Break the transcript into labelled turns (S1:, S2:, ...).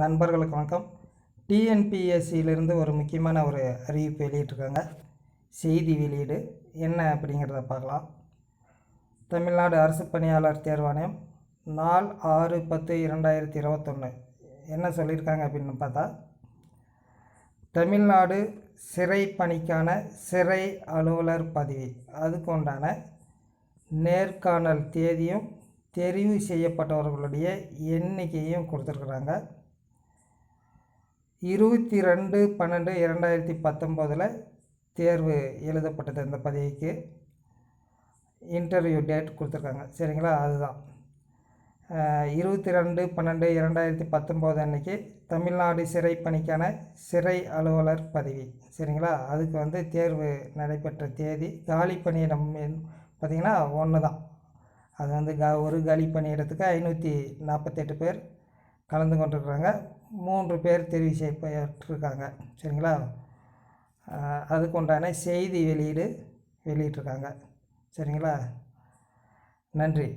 S1: நண்பர்களுக்கு வணக்கம். டிஎன்பிஎஸ்சியிலிருந்து ஒரு முக்கியமான ஒரு அறிவிப்பு வெளியிட்டிருக்காங்க. செய்தி வெளியீடு என்ன அப்படிங்கிறத பார்க்கலாம். தமிழ்நாடு அரசு பணியாளர் தேர்வாணையம் நாள் ஆறு பத்து இரண்டாயிரத்தி இருபத்தொன்று என்ன சொல்லியிருக்காங்க அப்படின்னு பார்த்தா தமிழ்நாடு சிறை பணிக்கான சிறை அலுவலர் பதவி. அதுக்கு உண்டான நேர்காணல் தேதியும் தெரிவு செய்யப்பட்டவர்களுடைய எண்ணிக்கையும் கொடுத்துருக்குறாங்க. இருபத்தி ரெண்டு பன்னெண்டு இரண்டாயிரத்தி பத்தொம்போதில் தேர்வு எழுதப்பட்டது இந்த பதவிக்கு. இன்டர்வியூ டேட் கொடுத்துருக்காங்க. சரிங்களா? அதுதான். இருபத்தி ரெண்டு பன்னெண்டு இரண்டாயிரத்தி பத்தொம்போது அன்றைக்கி தமிழ்நாடு சிறை பணிக்கான சிறை அலுவலர் பதவி. சரிங்களா? அதுக்கு வந்து தேர்வு நடைபெற்ற தேதி காலி பணியிடம் பார்த்திங்கன்னா ஒன்று தான் அது வந்து க ஒரு காலி பணியிடத்துக்கு ஐநூற்றி நாற்பத்தெட்டு பேர் கலந்து கொண்டிருக்கிறாங்க. மூன்று பேர் தெரிவு செய்யப்பட்டிருக்காங்க. சரிங்களா? அதுக்கு உண்டான செய்தி வெளியீடு வெளியிட்டிருக்காங்க. சரிங்களா? நன்றி.